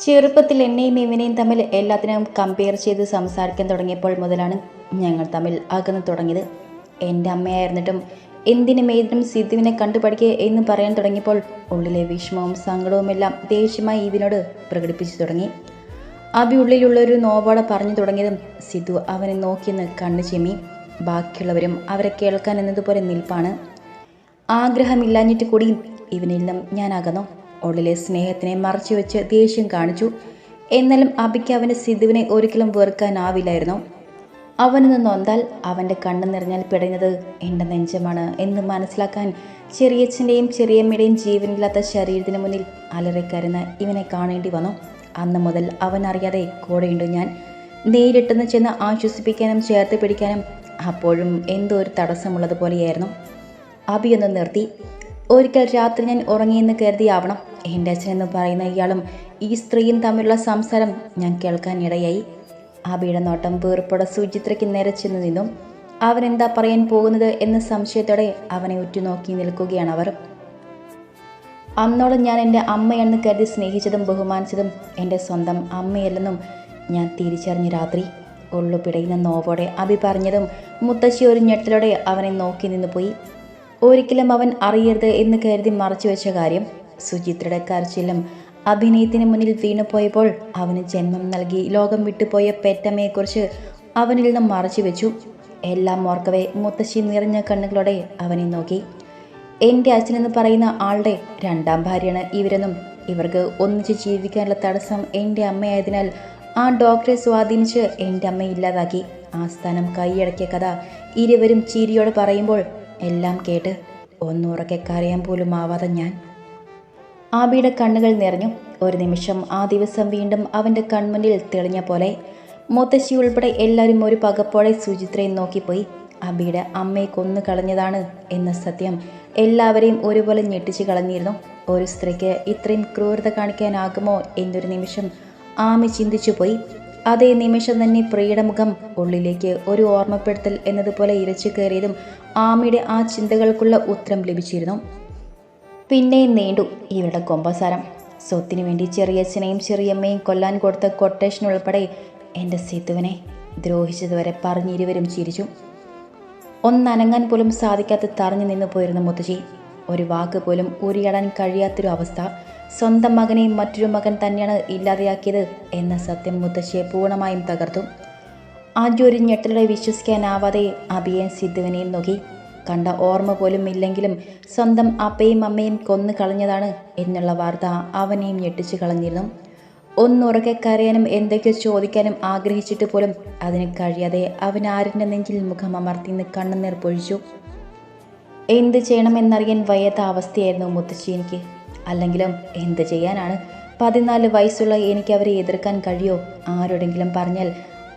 ചെറുപ്പത്തിൽ എന്നെയും ഇവനെയും തമ്മിൽ എല്ലാത്തിനും കമ്പയർ ചെയ്ത് സംസാരിക്കാൻ തുടങ്ങിയപ്പോൾ മുതലാണ് ഞങ്ങൾ തമ്മിൽ അകന്നു തുടങ്ങിയത്. എന്റെ അമ്മയായിരുന്നിട്ടും എന്തിനും ഏതിനും സിദ്ധുവിനെ കണ്ടുപഠിക്കുക എന്ന് പറയാൻ തുടങ്ങിയപ്പോൾ ഉള്ളിലെ വിഷമവും സങ്കടവുമെല്ലാം ദേഷ്യമായി ഇവനോട് പ്രകടിപ്പിച്ചു തുടങ്ങി. അബി ഉള്ളിലുള്ളൊരു നോവോടെ പറഞ്ഞു തുടങ്ങിയതും സിദ്ധു അവനെ നോക്കിയെന്ന് കണ്ണു ചെമ്മി. ബാക്കിയുള്ളവരും അവരെ കേൾക്കാൻ എന്നതുപോലെ നിൽപ്പാണ്. ആഗ്രഹമില്ലാഞ്ഞിട്ട് കൂടിയും ഇവനിൽ നിന്നും ഞാൻ ഉള്ളിലെ സ്നേഹത്തിനെ മറച്ചു വെച്ച് ദേഷ്യം കാണിച്ചു. എന്നാലും അബിക്ക് അവന്റെ സിദ്ധുവിനെ ഒരിക്കലും വെറുക്കാനാവില്ലായിരുന്നു. അവനൊന്ന് നൊന്താൽ അവന്റെ കണ്ണു നിറഞ്ഞാൽ പിടയുന്നത് എന്റെ നെഞ്ചമാണ് എന്ന് മനസ്സിലാക്കാൻ ചെറിയച്ഛന്റെയും ചെറിയമ്മയുടെയും ജീവനില്ലാത്ത ശരീരത്തിന് മുന്നിൽ അലറിക്കരുന്ന് ഇവനെ കാണേണ്ടി വന്നു. അന്ന് മുതൽ അവൻ അറിയാതെ കൂടെയുണ്ട് ഞാൻ. നേരിട്ടെന്ന് ചെന്ന് ആശ്വസിപ്പിക്കാനും ചേർത്ത് പിടിക്കാനും അപ്പോഴും എന്തോ ഒരു തടസ്സമുള്ളതുപോലെയായിരുന്നു. അബിയൊന്ന് നിർത്തി. ഒരിക്കൽ രാത്രി ഞാൻ ഉറങ്ങിയെന്ന് കരുതിയാവണം. എന്റെ അച്ഛനെന്ന് പറയുന്ന ഇയാളും ഈ സ്ത്രീയും തമ്മിലുള്ള സംസാരം ഞാൻ കേൾക്കാനിടയായി. അബിയുടെ നോട്ടം വീർപ്പോടെ സുചിത്രയ്ക്ക് നേരെ ചെന്ന് നിന്നും എന്താ പറയാൻ പോകുന്നത്? എന്ന സംശയത്തോടെ അവനെ ഉറ്റുനോക്കി നിൽക്കുകയാണ് അവർ. അന്നോളം ഞാൻ എന്റെ അമ്മയെന്ന് കരുതി സ്നേഹിച്ചതും ബഹുമാനിച്ചതും എന്റെ സ്വന്തം അമ്മയല്ലെന്നും ഞാൻ തിരിച്ചറിഞ്ഞു രാത്രി. ഉള്ളു പിടയുന്ന നോവോടെ അഭി പറഞ്ഞതും മുത്തശ്ശി ഒരു ഞെട്ടലോടെ അവനെ നോക്കി നിന്ന് പോയി ഒരിക്കലും അവൻ അറിയരുത് എന്ന് കരുതി മറച്ചു വെച്ച കാര്യം സുചിത്രയുടെ കരച്ചിലും അഭിനയത്തിന് മുന്നിൽ വീണുപോയപ്പോൾ അവന് ജന്മം നൽകി ലോകം വിട്ടുപോയ പെറ്റമ്മയെക്കുറിച്ച് അവനിൽ നിന്നും മറച്ചു വെച്ചു. എല്ലാം ഓർക്കവേ മുത്തശ്ശി നിറഞ്ഞ കണ്ണുകളോടെ അവനെ നോക്കി. എന്റെ അച്ഛനെന്ന് പറയുന്ന ആളുടെ രണ്ടാം ഭാര്യയാണ് ഇവരെന്നും ഇവർക്ക് ഒന്നിച്ച് ജീവിക്കാനുള്ള തടസ്സം എന്റെ അമ്മയായതിനാൽ ആ ഡോക്ടറെ സ്വാധീനിച്ച് എന്റെ അമ്മ ഇല്ലാതാക്കി. ആ സ്ഥാനം കൈയടക്കിയ കഥ ഇരുവരും ചിരിയോടെ പറയുമ്പോൾ എല്ലാം കേട്ട് ഒന്നുറക്കെ കരയാൻ പോലും ആവാതെ ഞാൻ. ആബിയുടെ കണ്ണുകൾ നിറഞ്ഞു. ഒരു നിമിഷം ആ ദിവസം വീണ്ടും അവന്റെ കൺമുന്നിൽ തെളിഞ്ഞ പോലെ മുത്തശ്ശി ഉൾപ്പെടെ എല്ലാവരും ഒരു പകപ്പോടെ സുചിത്രയെ നോക്കിപ്പോയി. അബിയുടെ അമ്മയെ കൊന്നു കളഞ്ഞതാണ് എന്ന സത്യം എല്ലാവരെയും ഒരുപോലെ ഞെട്ടിച്ച് കളഞ്ഞിരുന്നു. ഒരു സ്ത്രീക്ക് ഇത്രയും ക്രൂരത കാണിക്കാനാകുമോ എന്നൊരു നിമിഷം ആമി ചിന്തിച്ചു പോയി അതേ നിമിഷം തന്നെ പ്രിയയുടെ മുഖം ഉള്ളിലേക്ക് ഒരു ഓർമ്മപ്പെടുത്തൽ എന്നതുപോലെ ഇരച്ചു കയറിയതും ആമിയുടെ ആ ചിന്തകൾക്കുള്ള ഉത്തരം ലഭിച്ചിരുന്നു. പിന്നെ നീണ്ടു ഇവരുടെ കൊമ്പസാരം. സ്വത്തിനു വേണ്ടി ചെറിയച്ഛനെയും ചെറിയമ്മയും കൊല്ലാൻ കൊടുത്ത കൊട്ടേഷൻ ഉൾപ്പെടെ എന്റെ സിത്തുവിനെ ദ്രോഹിച്ചതുവരെ പറഞ്ഞിരുവരും ചിരിച്ചു. ഒന്നനങ്ങാൻ പോലും സാധിക്കാത്ത തറഞ്ഞു നിന്നു പോയിരുന്ന മുത്തശ്ശി. ഒരു വാക്ക് പോലും ഉരിയാടാൻ കഴിയാത്തൊരു അവസ്ഥ സ്വന്തം മകനെയും മറ്റൊരു മകൻ തന്നെയാണ് ഇല്ലാതെയാക്കിയത് എന്ന സത്യം മുത്തശ്ശിയെ പൂർണമായും തകർത്തു. ആദ്യം ഒരു ഞെട്ടലോടെ വിശ്വസിക്കാനാവാതെ അഭിയേയും സിദ്ധുവിനെയും നോക്കി. കണ്ട ഓർമ്മ പോലും ഇല്ലെങ്കിലും സ്വന്തം അപ്പയും അമ്മയും കൊന്നു കളഞ്ഞതാണ് എന്നുള്ള വാർത്ത അവനെയും ഞെട്ടിച്ചു കളഞ്ഞിരുന്നു. ഒന്നുറക്കെ കരയാനും എന്തൊക്കെയോ ചോദിക്കാനും ആഗ്രഹിച്ചിട്ട് പോലും അതിന് കഴിയാതെ അവൻ ആരിന്റെ നെഞ്ചിൽ മുഖം അമർത്തിന്ന് കണ്ണുനീർ പൊഴിച്ചു. എന്ത് ചെയ്യണമെന്നറിയാൻ വയ്യാത്ത അവസ്ഥയായിരുന്നു മുത്തശ്ശി എനിക്ക്. അല്ലെങ്കിലും എന്ത് ചെയ്യാനാണ്? പതിനാല് വയസ്സുള്ള എനിക്ക് അവരെ എതിർക്കാൻ കഴിയോ? ആരോടെങ്കിലും പറഞ്ഞാൽ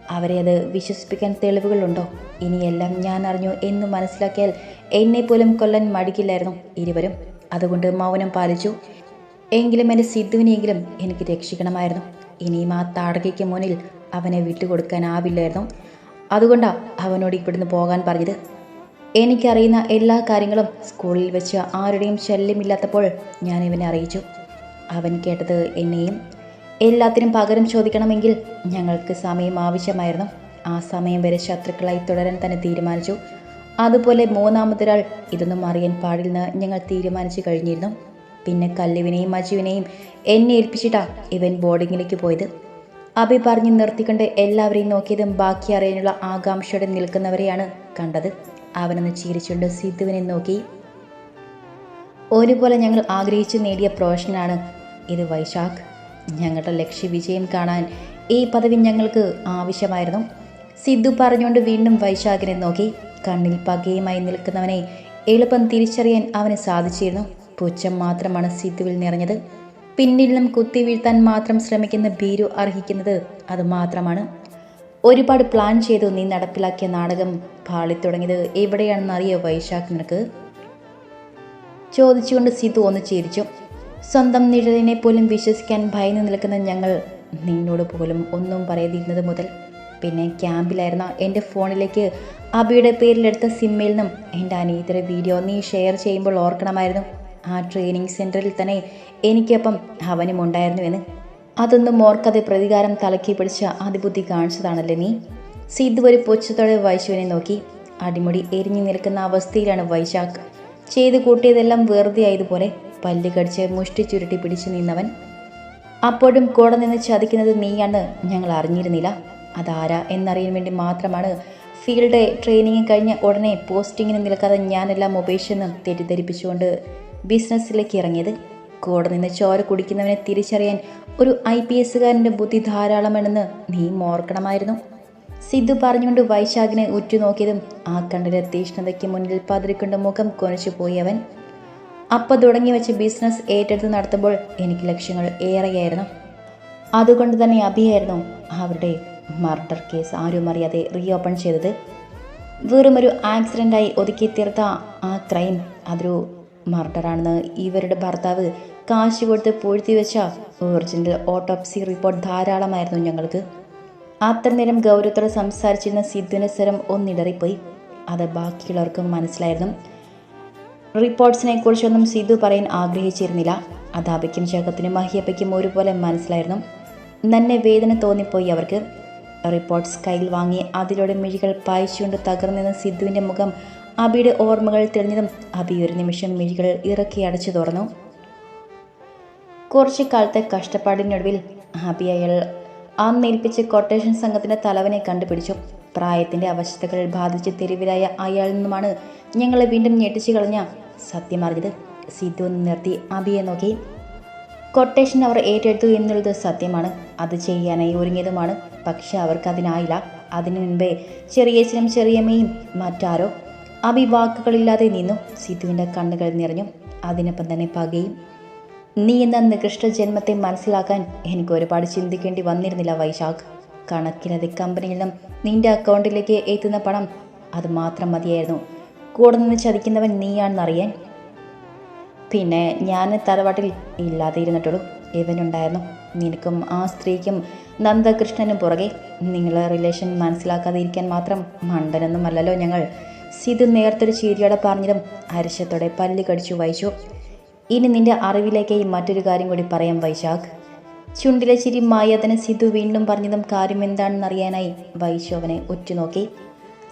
അവരെ അത് വിശ്വസിപ്പിക്കാൻ തെളിവുകളുണ്ടോ? ഇനിയെല്ലാം ഞാൻ അറിഞ്ഞു എന്ന് മനസ്സിലാക്കിയാൽ എന്നെ പോലും കൊല്ലാൻ മടിക്കില്ലായിരുന്നു ഇരുവരും. അതുകൊണ്ട് മൗനം പാലിച്ചു. എങ്കിലും എന്റെ സിദ്ധുവിനെയെങ്കിലും എനിക്ക് രക്ഷിക്കണമായിരുന്നു. ഇനിയും ആ താടകയ്ക്ക് മുന്നിൽ അവനെ വിട്ടുകൊടുക്കാനാവില്ലായിരുന്നു. അതുകൊണ്ടാണ് അവനോട് ഇവിടുന്ന് പോകാൻ പറഞ്ഞത്. എനിക്കറിയുന്ന എല്ലാ കാര്യങ്ങളും സ്കൂളിൽ വെച്ച് ആരുടെയും ശല്യമില്ലാത്തപ്പോൾ ഞാൻ ഇവനെ അറിയിച്ചു. അവൻ കേട്ടത് എന്നെയും എല്ലാത്തിനും പകരം ചോദിക്കണമെങ്കിൽ ഞങ്ങൾക്ക് സമയം ആവശ്യമായിരുന്നു. ആ സമയം വരെ ശത്രുക്കളായി തുടരാൻ തന്നെ തീരുമാനിച്ചു. അതുപോലെ മൂന്നാമതൊരാൾ ഇതൊന്നും അറിയാൻ പാടില്ലെന്ന് ഞങ്ങൾ തീരുമാനിച്ചു കഴിഞ്ഞിരുന്നു. പിന്നെ കല്ലുവിനെയും മജുവിനെയും എന്നെ ഏൽപ്പിച്ചിട്ടാ ഇവൻ ബോർഡിങ്ങിലേക്ക് പോയത്. അഭി പറഞ്ഞു നിർത്തിക്കൊണ്ട് എല്ലാവരെയും നോക്കിയതും ബാക്കി അറിയാനുള്ള ആകാംക്ഷയോടെ നിൽക്കുന്നവരെയാണ് കണ്ടത്. അവനൊന്ന് ചിരിച്ചുകൊണ്ട് സിദ്ധുവിനെ നോക്കി. ഒരുപോലെ ഞങ്ങൾ ആഗ്രഹിച്ചു നേടിയ പ്രൊഫഷനാണ് ഇത് വൈശാഖ്. ഞങ്ങളുടെ ലക്ഷ്യവിജയം കാണാൻ ഈ പദവി ഞങ്ങൾക്ക് ആവശ്യമായിരുന്നു. സിദ്ധു പറഞ്ഞുകൊണ്ട് വീണ്ടും വൈശാഖിനെ നോക്കി. കണ്ണിൽ പകയുമായി നിൽക്കുന്നവനെ എളുപ്പം തിരിച്ചറിയാൻ അവന് സാധിച്ചിരുന്നു. പുച്ഛം മാത്രമാണ് സിദ്ധുവിൽ നിറഞ്ഞത്. പിന്നിലും കുത്തി വീഴ്ത്താൻ മാത്രം ശ്രമിക്കുന്ന ഭീരു അർഹിക്കുന്നത് അത് മാത്രമാണ്. ഒരുപാട് പ്ലാൻ ചെയ്തു നീ നടപ്പിലാക്കിയ നാടകം പാളിത്തുടങ്ങിയത് എവിടെയാണെന്ന് അറിയോ വൈശാഖ് നിനക്ക്? ചോദിച്ചുകൊണ്ട് സിതു ഒന്ന് ചിരിച്ചു. സ്വന്തം നിഴലിനെ പോലും വിശ്വസിക്കാൻ ഭയന്ന് നിൽക്കുന്ന ഞങ്ങൾ നിന്നോട് പോലും ഒന്നും പറയാതിരുന്നത് മുതൽ പിന്നെ ക്യാമ്പിലായിരുന്ന എന്റെ ഫോണിലേക്ക് അബിയുടെ പേരിലെടുത്ത സിമ്മിൽ നിന്നും എന്റെ അനിയത്തിയുടെ വീഡിയോ നീ ഷെയർ ചെയ്യുമ്പോൾ ഓർക്കണമായിരുന്നു. ആ ട്രെയിനിങ് സെന്ററിൽ തന്നെ എനിക്കൊപ്പം അവനും ഉണ്ടായിരുന്നുവെന്ന് അതൊന്നും ഓർക്കാതെ പ്രതികാരം തലക്കി പിടിച്ച അതിബുദ്ധി കാണിച്ചതാണല്ലേ നീ സിദ്ധു ഒരു പൊച്ചത്തോടെ വൈശുവിനെ നോക്കി. അടിമുടി എരിഞ്ഞു നിൽക്കുന്ന അവസ്ഥയിലാണ് വൈശാഖ്. ചെയ്തു കൂട്ടിയതെല്ലാം വെറുതെ ആയതുപോലെ പല്ല് കടിച്ച് മുഷ്ടി ചുരുട്ടി പിടിച്ചു നിന്നവൻ. അപ്പോഴും കൂടെ നിന്ന് ചതിക്കുന്നത് നീയാണ് ഞങ്ങൾ അറിഞ്ഞിരുന്നില്ല. അതാരാ എന്നറിയാൻ വേണ്ടി മാത്രമാണ് ഫീൽഡ് ട്രെയിനിങ് കഴിഞ്ഞ ഉടനെ പോസ്റ്റിങ്ങിന് നിൽക്കാതെ ഞാനെല്ലാം ഉപേക്ഷിച്ചെന്ന് തെറ്റിദ്ധരിപ്പിച്ചുകൊണ്ട് ബിസിനസ്സിലേക്ക് ഇറങ്ങിയത്. കൂടെ നിന്ന് ചോര കുടിക്കുന്നവനെ തിരിച്ചറിയാൻ ഒരു ഐ പി എസ്സുകാരന്റെ ബുദ്ധി ധാരാളമാണെന്ന് നീ ഓർക്കണമായിരുന്നു സിദ്ധു പറഞ്ഞുകൊണ്ട് വൈശാഖിനെ ഉറ്റുനോക്കിയതും ആ കണ്ണിലെ തീഷ്ണതയ്ക്ക് മുന്നിൽ പതിരിക്കൊണ്ട് മുഖം കൊനച്ചു പോയി അവൻ അപ്പം തുടങ്ങി വെച്ച് ബിസിനസ് ഏറ്റെടുത്ത് നടത്തുമ്പോൾ എനിക്ക് ലക്ഷ്യങ്ങൾ ഏറെയായിരുന്നു. അതുകൊണ്ട് തന്നെ അഭിയായിരുന്നു അവരുടെ മർഡർ കേസ് ആരും അറിയാതെ റീഓപ്പൺ ചെയ്തത്. വെറുമൊരു ആക്സിഡന്റായി ഒതുക്കി തീർത്ത ആ ക്രൈം അതൊരു മർഡറാണെന്ന് ഇവരുടെ ഭർത്താവ് കാശ് കൊടുത്ത് പൂഴ്ത്തി വെച്ച ഒറിജിനൽ ഓട്ടോപ്സി റിപ്പോർട്ട് ധാരാളമായിരുന്നു ഞങ്ങൾക്ക്. അത്ര നേരം ഗൗരവത്തോടെ സംസാരിച്ചിരുന്ന സിദ്ധുവിന്റെ സ്വരം ഒന്നിടറിപ്പോയി. അത് ബാക്കിയുള്ളവർക്കും മനസ്സിലായിരുന്നു. റിപ്പോർട്ട്സിനെ കുറിച്ചൊന്നും സിദ്ധു പറയാൻ ആഗ്രഹിച്ചിരുന്നില്ല. അതാപയ്ക്കും ശകത്തിനും മഹിയപ്പയ്ക്കും ഒരുപോലെ മനസ്സിലായിരുന്നു. നന്നെ വേദന തോന്നിപ്പോയി അവർക്ക്. റിപ്പോർട്ട്സ് കയ്യിൽ വാങ്ങി അതിലൂടെ മിഴികൾ പായിച്ചുകൊണ്ട് തകർന്നിരുന്ന സിദ്ധുവിന്റെ മുഖം അബിയുടെ ഓർമ്മകൾ തെളിഞ്ഞതും അബി ഒരു നിമിഷം മിഴികൾ ഇറക്കി അടച്ചു തുറന്നു. കുറച്ചു കാലത്തെ കഷ്ടപ്പാടിനൊടുവിൽ അബി അയാൾ അന്ന് ഏൽപ്പിച്ച് കൊട്ടേഷൻ സംഘത്തിന്റെ തലവനെ കണ്ടുപിടിച്ചു. പ്രായത്തിന്റെ അവശതകൾ ബാധിച്ച് തെരുവിലായ അയാളിൽ നിന്നുമാണ് ഞങ്ങളെ വീണ്ടും ഞെട്ടിച്ചു കളഞ്ഞ. സത്യം അറിഞ്ഞത് സിദ്ധു നിർത്തി അബിയെ നോക്കി. കൊട്ടേഷൻ അവർ ഏറ്റെടുത്തു എന്നുള്ളത് സത്യമാണ്. അത് ചെയ്യാനായി ഒരുങ്ങിയതുമാണ്. പക്ഷെ അവർക്ക് അതിനായില്ല അതിനു മുൻപേ ചെറിയച്ഛനും ചെറിയമ്മയും മറ്റാരോ അഭിവാക്കുകളില്ലാതെ നിന്നു. സിദ്ധുവിന്റെ കണ്ണുകൾ നിറഞ്ഞു. അതിനൊപ്പം തന്നെ പകയും. നീ എന്ന നികൃഷ്ട ജന്മത്തെ മനസ്സിലാക്കാൻ എനിക്ക് ഒരുപാട് ചിന്തിക്കേണ്ടി വന്നിരുന്നില്ല വൈശാഖ്. കണക്കിനത് കമ്പനിയിൽ നിന്നും നിന്റെ അക്കൗണ്ടിലേക്ക് എത്തുന്ന പണം അത് മാത്രം മതിയായിരുന്നു. കൂടെ നിന്ന് ചതിക്കുന്നവൻ നീയാണെന്നറിയാൻ പിന്നെ ഞാൻ തറവാട്ടിൽ ഇല്ലാതെ ഇരുന്നിട്ടുള്ളൂ ഇവനുണ്ടായിരുന്നു. നിനക്കും ആ സ്ത്രീക്കും നന്ദകൃഷ്ണനും പുറകെ നിങ്ങളെ റിലേഷൻ മനസ്സിലാക്കാതെ ഇരിക്കാൻ മാത്രം മണ്ടനൊന്നുമല്ലല്ലോ ഞങ്ങൾ. സിത് നേർത്തൊരു ചീരിയോടെ പറഞ്ഞതും അരിശത്തോടെ പല്ല് കടിച്ചു വായിച്ചു ഇനി നിന്റെ അറിവിലേക്ക് മറ്റൊരു കാര്യം കൂടി പറയാം വൈശാഖ്. ചുണ്ടിലെ ചിരി മായതന് സിധു വീണ്ടും പറഞ്ഞതും കാര്യം എന്താണെന്നറിയാനായി വൈശു അവനെ ഉറ്റുനോക്കി.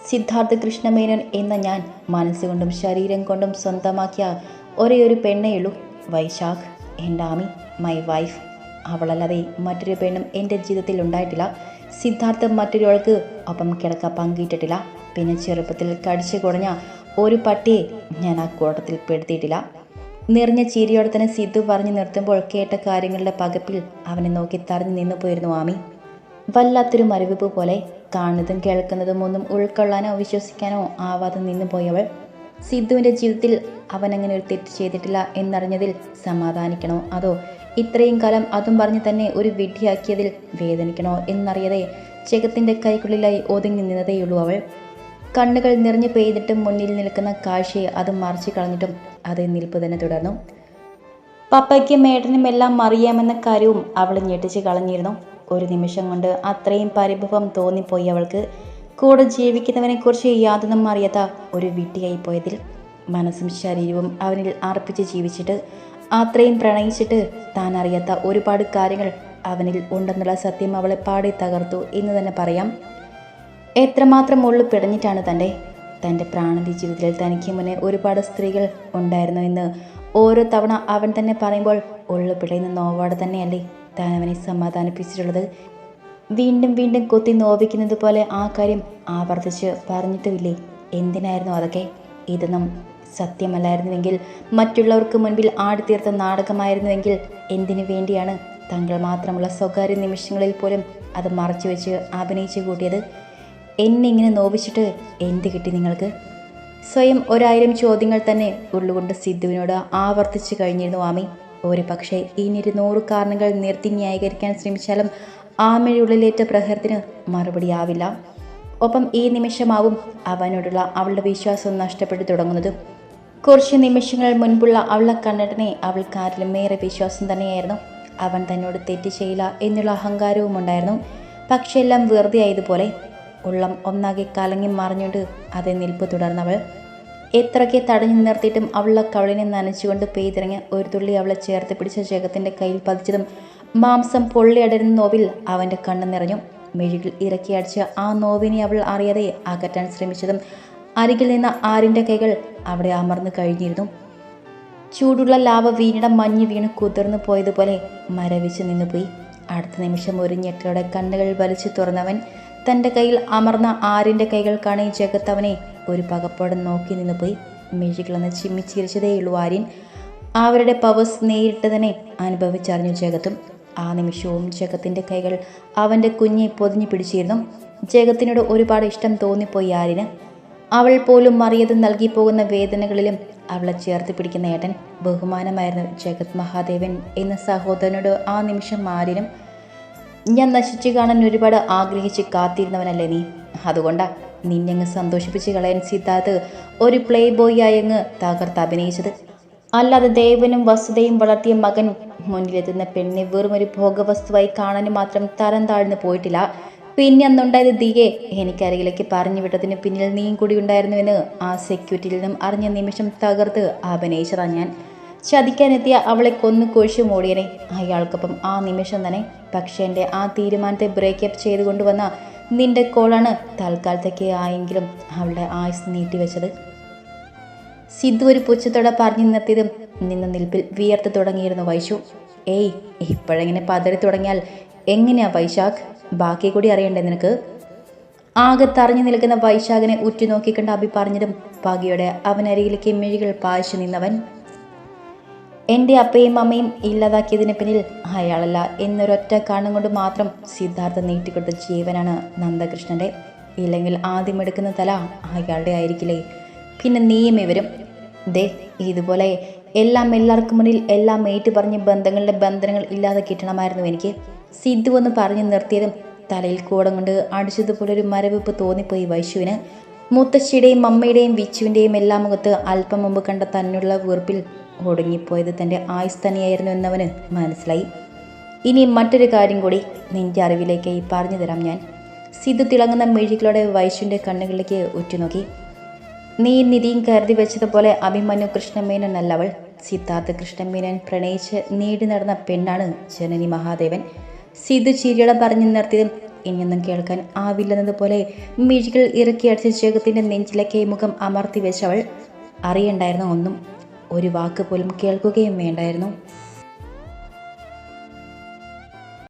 സിദ്ധാർത്ഥ കൃഷ്ണമേനോൻ എന്ന ഞാൻ മനസ്സുകൊണ്ടും ശരീരം കൊണ്ടും സ്വന്തമാക്കിയ ഒരേ ഒരു പെണ്ണേയുള്ളൂ വൈശാഖ് എന്റെ ആമി മൈ വൈഫ് അവളല്ലാതെ മറ്റൊരു പെണ്ണും എന്റെ ജീവിതത്തിൽ ഉണ്ടായിട്ടില്ല. സിദ്ധാർത്ഥം മറ്റൊരാൾക്ക് ഒപ്പം കിടക്ക പങ്കിട്ടിട്ടില്ല. പിന്നെ ചെറുപ്പത്തിൽ കടിച്ചു കുടഞ്ഞ ഒരു പട്ടിയെ ഞാൻ ആ കൂട്ടത്തിൽ പെടുത്തിയിട്ടില്ല. നിറഞ്ഞ ചിരിയോടെ തന്നെ സിദ്ധു പറഞ്ഞു നിർത്തുമ്പോൾ കേട്ട കാര്യങ്ങളുടെ പകപ്പിൽ അവനെ നോക്കി തറഞ്ഞു നിന്നു പോയിരുന്നു ആമി. വല്ലാത്തൊരു മരവിപ്പ് പോലെ കാണുന്നതും കേൾക്കുന്നതും ഒന്നും ഉൾക്കൊള്ളാനോ വിശ്വസിക്കാനോ ആവാതെ നിന്നു പോയവൾ സിദ്ധുവിന്റെ ജീവിതത്തിൽ അവൻ അങ്ങനെ ഒരു തെറ്റ് ചെയ്തിട്ടില്ല എന്നറിഞ്ഞതിൽ സമാധാനിക്കണോ? അതോ ഇത്രയും കാലം അതും പറഞ്ഞ് തന്നെ ഒരു വിഡ്ഢിയാക്കിയതിൽ വേദനിക്കണോ എന്നറിയാതെ ചെകത്തിന്റെ കൈക്കുള്ളിലായി ഒതുങ്ങി നിന്നതേയുള്ളൂ അവൾ. കണ്ണുകൾ നിറഞ്ഞു പെയ്തിട്ടും മുന്നിൽ നിൽക്കുന്ന കാഴ്ചയെ അത് മറിച്ചു കളഞ്ഞിട്ടും അത് നിൽപ്പ് തന്നെ തുടർന്നു. പപ്പയ്ക്കും മേട്ടനും എല്ലാം അറിയാമെന്ന കാര്യവും അവൾ ഞെട്ടിച്ച് കളഞ്ഞിരുന്നു. ഒരു നിമിഷം കൊണ്ട് അത്രയും പരിഭവം തോന്നിപ്പോയി അവൾക്ക്. കൂടെ ജീവിക്കുന്നവനെക്കുറിച്ച് യാതൊന്നും അറിയാത്ത ഒരു വിട്ടിയായി പോയതിൽ മനസ്സും ശരീരവും അവനിൽ അർപ്പിച്ച് ജീവിച്ചിട്ട് അത്രയും പ്രണയിച്ചിട്ട് താൻ അറിയാത്ത ഒരുപാട് കാര്യങ്ങൾ അവനിൽ ഉണ്ടെന്നുള്ള സത്യം അവളെ പാടി തകർത്തു എന്ന് തന്നെ പറയാം. എത്രമാത്രം ഉള്ളു പിടഞ്ഞിട്ടാണ് തന്റെ തന്റെ പ്രാണന്റെ ജീവിതത്തിൽ തനിക്ക് മുന്നേ ഒരുപാട് സ്ത്രീകൾ ഉണ്ടായിരുന്നു എന്ന് ഓരോ തവണ അവൻ തന്നെ പറയുമ്പോൾ ഉള്ളു പിടയുന്ന നോവാട് തന്നെയല്ലേ താൻ അവനെ സമാധാനിപ്പിച്ചിട്ടുള്ളത് വീണ്ടും വീണ്ടും കൊത്തി നോവിക്കുന്നത് പോലെ ആ കാര്യം ആവർത്തിച്ച് പറഞ്ഞിട്ടുമില്ലേ? എന്തിനായിരുന്നു അതൊക്കെ? ഇതൊന്നും സത്യമല്ലായിരുന്നുവെങ്കിൽ മറ്റുള്ളവർക്ക് മുൻപിൽ ആടിത്തീർത്ത നാടകമായിരുന്നുവെങ്കിൽ എന്തിനു വേണ്ടിയാണ് തങ്ങൾ മാത്രമുള്ള സ്വകാര്യ നിമിഷങ്ങളിൽ പോലും അത് മറച്ചു വെച്ച് അഭിനയിച്ചു കൂട്ടിയത്? എന്നെ ഇങ്ങനെ നോവിച്ചിട്ട് എന്ത് കിട്ടി നിങ്ങൾക്ക്? സ്വയം ഒരായിരം ചോദ്യങ്ങൾ തന്നെ ഉള്ളുകൊണ്ട് സിദ്ധുവിനോട് ആവർത്തിച്ചു കഴിഞ്ഞിരുന്നു ആമി. ഒരു പക്ഷേ ഇനിയൊരു നൂറ് കാരണങ്ങൾ നിർത്തി ന്യായീകരിക്കാൻ ശ്രമിച്ചാലും ആമയുള്ളിലേറ്റ പ്രഹരത്തിന് മറുപടിയാവില്ല. ഒപ്പം ഈ നിമിഷമാവും അവനോടുള്ള അവളുടെ വിശ്വാസം നഷ്ടപ്പെട്ടു തുടങ്ങുന്നത്. കുറച്ച് നിമിഷങ്ങൾ മുൻപുള്ള അവളുടെ കണ്ണടനെ അവൾക്കാരിലും ഏറെ വിശ്വാസം തന്നെയായിരുന്നു. അവൻ തന്നോട് തെറ്റ് ചെയ്യില്ല എന്നുള്ള അഹങ്കാരവും ഉണ്ടായിരുന്നു. പക്ഷെ എല്ലാം വെറുതെ ആയതുപോലെ ഉള്ളം ഒന്നാകെ കലങ്ങി മറിഞ്ഞുകൊണ്ട് അതേ നിൽപ്പ് തുടർന്നവൾ. എത്രയൊക്കെ തടഞ്ഞു നിർത്തിയിട്ടും അവളുടെ കവളിനെ നനച്ചുകൊണ്ട് പെയ്തിറങ്ങി ഒരു തുള്ളി അവളെ ചേർത്ത് പിടിച്ച ജഗത്തിന്റെ കയ്യിൽ പതിച്ചതും മാംസം പൊള്ളിയടരുന്ന നോവിൽ അവന്റെ കണ്ണ് നിറഞ്ഞു. മെഴുകിൽ ഇറക്കി അടിച്ച് ആ നോവിനെ അവൾ അറിയാതെ അകറ്റാൻ ശ്രമിച്ചതും അരികിൽ നിന്ന് ആരിന്റെ കൈകൾ അവിടെ അമർന്നു കഴിഞ്ഞിരുന്നു. ചൂടുള്ള ലാവ വീണിടം മഞ്ഞ് വീണ് കുതിർന്നു പോയതുപോലെ മരവിച്ച് നിന്നുപോയി. അടുത്ത നിമിഷം ഒരു ഞെട്ടലോടെ കണ്ണുകൾ വലിച്ചു തുറന്നവൻ തന്റെ കയ്യിൽ അമർന്ന ആരിന്റെ കൈകൾ കാണി ജഗത്തവനെ ഒരു പകപ്പോടെ നോക്കി നിന്ന് പോയി. മെഴുകിളന്ന് ചിമ്മിച്ചിരിച്ചതേയുള്ളൂ ആര്യൻ. അവരുടെ പവേഴ്സ് നേരിട്ട് തന്നെ അനുഭവിച്ചറിഞ്ഞു ജഗത്തും. ആ നിമിഷവും ജഗത്തിന്റെ കൈകൾ അവന്റെ കുഞ്ഞെ പൊതിഞ്ഞു പിടിച്ചിരുന്നു. ജഗത്തിനോട് ഒരുപാട് ഇഷ്ടം തോന്നിപ്പോയി ആര്യന്. അവൾ പോലും മറിയത് നൽകി പോകുന്ന വേദനകളിലും അവളെ ചേർത്ത് പിടിക്കുന്ന ഏട്ടൻ ബഹുമാനമായിരുന്നു ജഗത് മഹാദേവൻ എന്ന സഹോദരനോട് ആ നിമിഷം ആര്യനും ഞാൻ നശിച്ചു കാണാൻ ഒരുപാട് ആഗ്രഹിച്ച് കാത്തിരുന്നവനല്ലേ നീ? അതുകൊണ്ടാ നിന്നെങ്ങ് സന്തോഷിപ്പിച്ച് കളയാൻ സിദ്ധാർത്ഥ് ഒരു പ്ലേ ബോയ് ആയങ്ങ് തകർത്ത് അഭിനയിച്ചത്. അല്ലാതെ ദേവനും വസുതയും വളർത്തിയ മകൻ മുന്നിലെത്തുന്ന പെണ്ണിനെ വെറും ഒരു ഭോഗവസ്തുവായി കാണാനും മാത്രം തരം താഴ്ന്നു പോയിട്ടില്ല. പിന്നെ അന്നുണ്ടായത് ദിയെ എനിക്കരകിലേക്ക് പറഞ്ഞു വിട്ടതിന് പിന്നിൽ നീയും കൂടി ഉണ്ടായിരുന്നുവെന്ന് ആ സെക്യൂരിറ്റിയിൽ നിന്നും അറിഞ്ഞ നിമിഷം തകർത്ത് അഭിനയിച്ചതാണ് ഞാൻ. ചതിക്കാനെത്തിയ അവളെ കൊന്നു കോഴിച്ചു മൂടിയനെ. അയാൾക്കൊപ്പം ആ നിമിഷം തന്നെ പക്ഷേ എന്റെ ആ തീരുമാനത്തെ ബ്രേക്കപ്പ് ചെയ്തു കൊണ്ടുവന്ന നിന്റെ കോളാണ് തൽക്കാലത്തേക്ക് ആയെങ്കിലും അവളുടെ ആയുസ് നീട്ടിവെച്ചത്. സിദ്ധു ഒരു പുച്ഛത്തോടെ പറഞ്ഞു നിർത്തിയതും നിന്ന നിൽപ്പിൽ വിയർത്ത് തുടങ്ങിയിരുന്നു വൈശു. ഏയ് ഇപ്പോഴെങ്ങനെ പതറി തുടങ്ങിയാൽ എങ്ങനെയാ വൈശാഖ്? ബാക്കി കൂടി അറിയണ്ടേ നിനക്ക്? ആകെ തറഞ്ഞു നിൽക്കുന്ന വൈശാഖിനെ ഉറ്റുനോക്കിക്കണ്ട അഭി പറഞ്ഞതും പകയോടെ അവനരികിലേക്ക് മെഴികൾ പായിച്ചു നിന്നവൻ എന്റെ അപ്പയും അമ്മയും ഇല്ലാതാക്കിയതിന് പിന്നിൽ അയാളല്ല എന്നൊരൊറ്റ കാരണം കൊണ്ട് മാത്രം സിദ്ധാർത്ഥ നീട്ടിക്കൊടുത്ത ജീവനാണ് നന്ദകൃഷ്ണന്റെ ഇല്ലെങ്കിൽ ആദ്യം എടുക്കുന്ന തല അയാളുടെ ആയിരിക്കില്ലേ? പിന്നെ നീയും ഇവരും. ദേ ഇതുപോലെ എല്ലാം എല്ലാവർക്കും മുന്നിൽ എല്ലാം ഏറ്റു പറഞ്ഞ് ബന്ധങ്ങളുടെ ബന്ധനങ്ങൾ ഇല്ലാതെ കിട്ടണമായിരുന്നു എനിക്ക്. സിദ്ധു എന്ന് പറഞ്ഞു നിർത്തിയതും തലയിൽ കൂടം കൊണ്ട് അടിച്ചതുപോലെ ഒരു മരവിപ്പ് തോന്നിപ്പോയി വൈശുവിന്. മുത്തശ്ശിയുടെയും അമ്മയുടെയും വിച്ചുവിന്റെയും എല്ലാം മുഖത്ത് അല്പം മുമ്പ് കണ്ട തന്നുള്ള വീർപ്പിൽ ഒടുങ്ങിപ്പോയത് തന്റെ ആയുസ് തന്നെയായിരുന്നു എന്നവന് മനസ്സിലായി. ഇനി മറ്റൊരു കാര്യം കൂടി നിന്റെ അറിവിലേക്ക് പറഞ്ഞു തരാം ഞാൻ. സിദ്ധു തിളങ്ങുന്ന മെഴുകളോടെ വൈശുവിന്റെ കണ്ണുകളിലേക്ക് ഉറ്റുനോക്കി. നീ നിധിയും കരുതി വെച്ചതുപോലെ അഭിമന്യു കൃഷ്ണമേനൻ അവൾ സിദ്ധാർത്ഥ കൃഷ്ണമേനൻ പ്രണയിച്ച് നീടി നടന്ന പെണ്ണാണ് ജനനി മഹാദേവൻ. സിദ്ധു ചിരിയോടെ പറഞ്ഞു നിർത്തിയതും ഇനിയൊന്നും കേൾക്കാൻ ആവില്ലെന്നതുപോലെ മിഴികൾ ഇറക്കിയടിച്ച ജഗത്തിന്റെ നെഞ്ചിലേക്ക് മുഖം അമർത്തി വെച്ചവൾ. അറിയണ്ടായിരുന്ന ഒന്നും. ഒരു വാക്ക് പോലും കേൾക്കുകയും വേണ്ടായിരുന്നു.